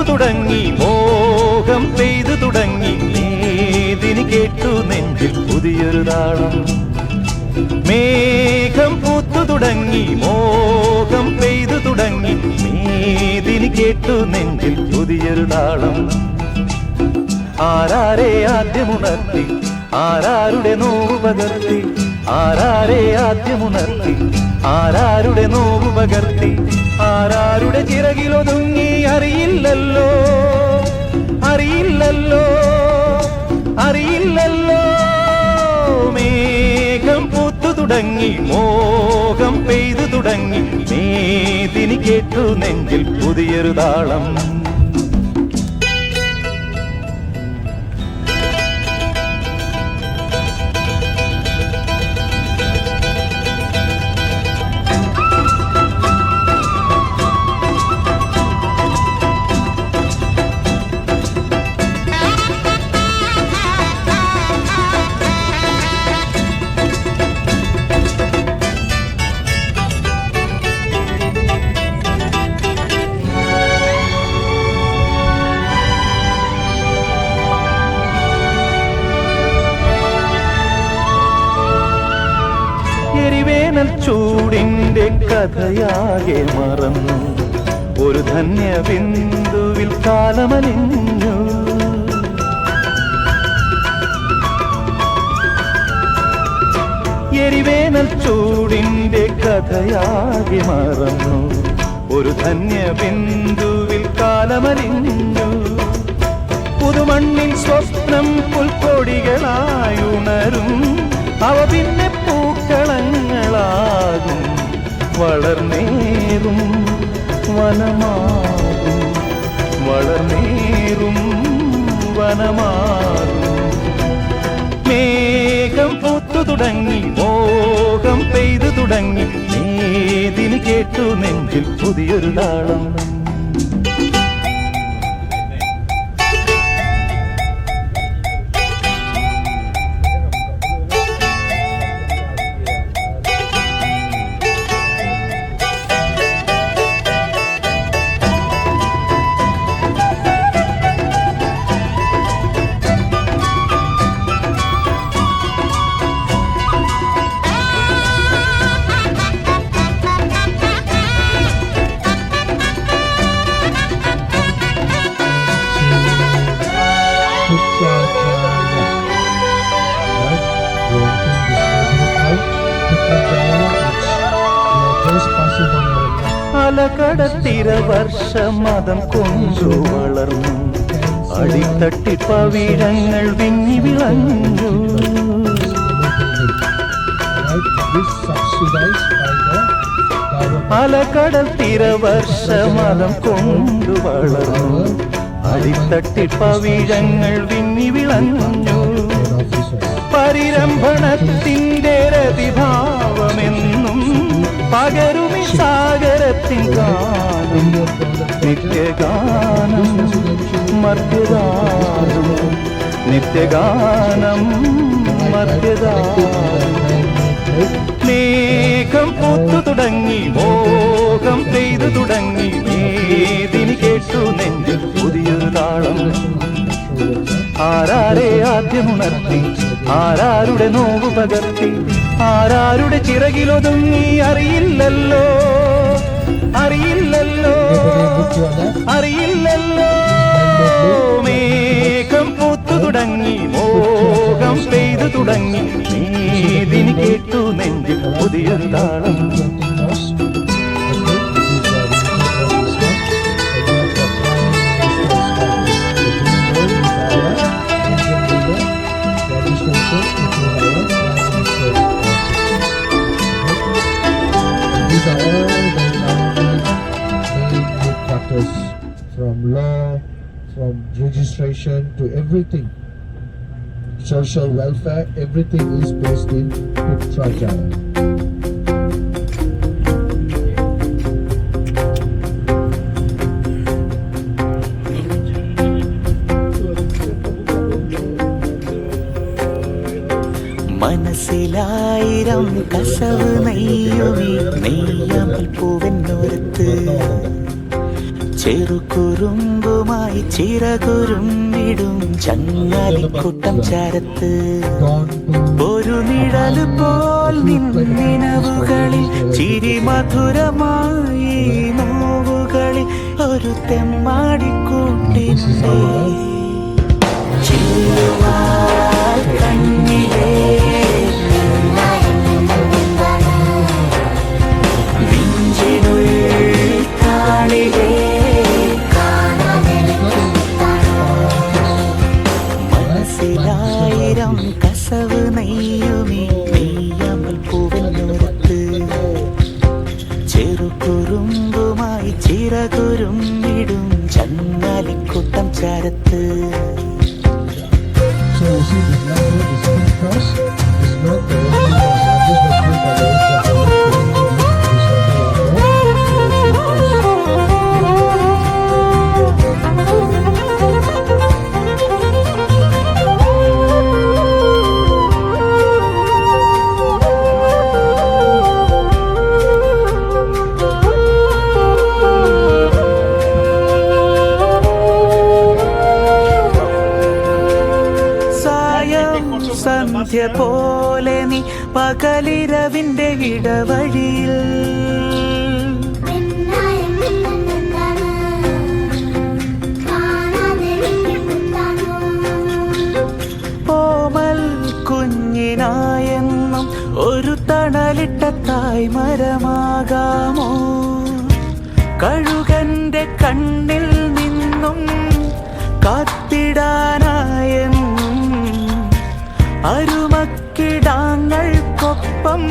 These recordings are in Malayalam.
പൂത്തു തുടങ്ങി മോഹം പെയ്തു തുടങ്ങി. മേദിനി കേട്ടു നെഞ്ചിൽ പുതിയൊരു താളം. മേഘം പൂത്തു തുടങ്ങി മോഹം പെയ്തു തുടങ്ങി. മേദിനി കേട്ടു നെഞ്ചിൽ പുതിയൊരു താളം. ആരാരെ ആദ്യമുണർത്തി ആരാരുടെ നോവ് പകർത്തി? ആരാരെ ആദ്യമുണർത്തി ആരാരുടെ നോവ് പകർത്തി? ആരാരുടെ ചിറകിലൊതുങ്ങി അറിയില്ലല്ലോ? അറിയില്ലല്ലോ? അറിയില്ലല്ലോ? മേഘം പൂത്തു തുടങ്ങി മോഹം പെയ്തു തുടങ്ങി. മേദിനി കേട്ടു നെഞ്ചിൽ പുതിയൊരു താളം. കഥയാകെ മറന്നു. ഒരു ധന്യ ബിന്ദുവിൽ കാലമലിഞ്ഞു. എരിവേനൽ ചൂടിന്റെ കഥയാകെ മറന്നു. ഒരു ധന്യ ബിന്ദുവിൽ കാലമലിഞ്ഞു. പുതുമണ്ണിൽ സ്വപ്നം വനമാകും വളർന്നേറും വനമാകും മേഘം പൂത്തു തുടങ്ങി മോഹം പെയ്തു തുടങ്ങി നേതിന് കേട്ടു നെഞ്ചിൽ പുതിയൊരു താളം അലകടത്തിര വർഷമതം കൊണ്ടു വളർന്നു അടിത്തട്ടി പവിഴങ്ങൾ വിങ്ങി വിളഞ്ഞു. അലകടത്തിര വർഷ മതം കൊണ്ടു വളർന്നു അടിത്തട്ടി പവിഴങ്ങൾ വിങ്ങി വിളഞ്ഞു. പരിരംഭണത്തിന്റെ രതിഭാവമെന്നും പകരുമി സാഗരത്തിൻ ഗാനം നിത്യഗാനം മർത്യഗാനം നിത്യഗാനം മർത്യഗാനം മേഘം പൂത്തു തുടങ്ങി മോഹം പെയ്തു തുടങ്ങി. വേദിനി കേട്ടു താളം ആരാരെ ആദ്യമുണർത്തി? ആരാരുടെ നോവ് പകർത്തി? ആരാരുടെ ചിറകിലൊതുങ്ങി? അറിയില്ലല്ലോ. അറിയില്ലല്ലോ. അറിയില്ലല്ലോ. മേഘം പൂത്തു തുടങ്ങി മോഹം പെയ്തു തുടങ്ങി. നീതിന് കേട്ടു നെഞ്ചിൽ പുതിയ താളം. from registration to everything. Social welfare, everything is based in Putrajaya. മനസ്സിലായിരം കസവ് നെയ്യുമി നെയ്യാമ്പൽ പൂവെന്നോരത്ത് ചെറുകുറുമ്പുമായി ചിറകുറുമ്പിടും ചങ്ങാലിക്കൂട്ടം ചാരത്ത്. ഒരു നിഴൽ പോൽ നിന്നിനവുകളിൽ ചിരി മധുരമായി നോവുകളിൽ ഒരു തെമ്മാടിക്കൂട്ടിന്റെ ചില്ലുവാൽ കണ്ണിലേ സന്ധ്യ പോലെ നീ പകലിരവിന്റെ ഇടവഴിയിൽ. ഓമൽ കുഞ്ഞിനായെന്നും ഒരു തണലിട്ട തായ്മരമാകാമോ? കഴുകന്റെ അരുമക്കിടാങ്ങൾക്കൊപ്പം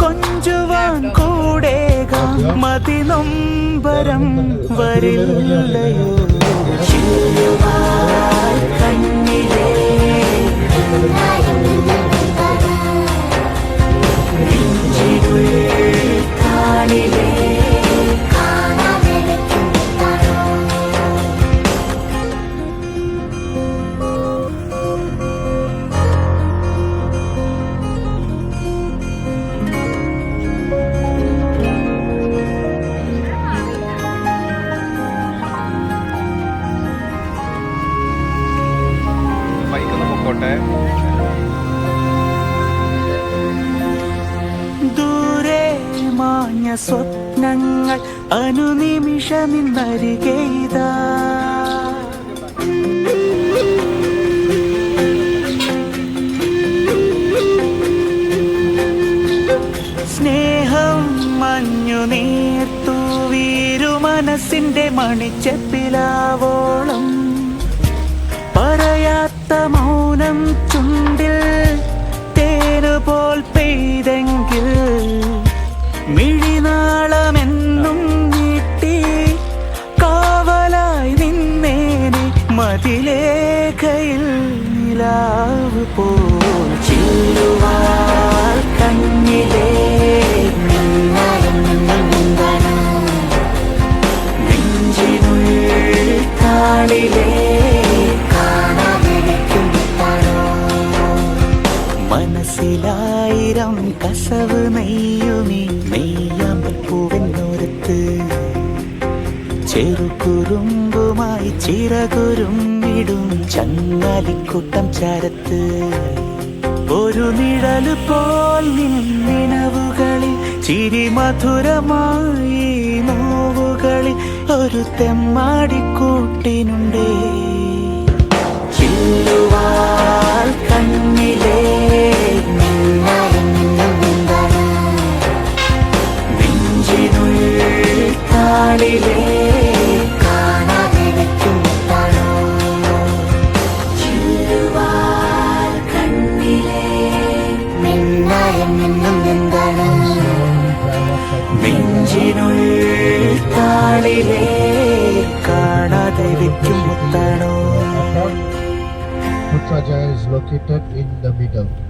കൊഞ്ചുവാൻ കൂടേകാം മതിനൊമ്പരം വരില്ലയോ? ചില്ലുവാൻ കണ്ണിലേ സ്വപ്നങ്ങൾ അനുനിമിഷമിന്നരികെയ്താ സ്നേഹം മഞ്ഞു നീർത്തു വീരു മനസ്സിന്റെ മണിച്ചപ്പിലാവോളം പോൽ ചില്ലുവാൽ ചിറകുറുമ്പിടും ചങ്ങാലിക്കൂട്ടം ചരത്ത്. ഒരു നിഴൽ പോൽ നിന്നിനവുകളിൽ ചിരി മധുരമായി നോവുകളിൽ ഒരു തെമ്മാടിക്കൂട്ടിനുണ്ടേ. ചില്ലുവാൽ കണ്ണിലേ നെഞ്ചിനുള്ളിൽ Putraja is located in the middle.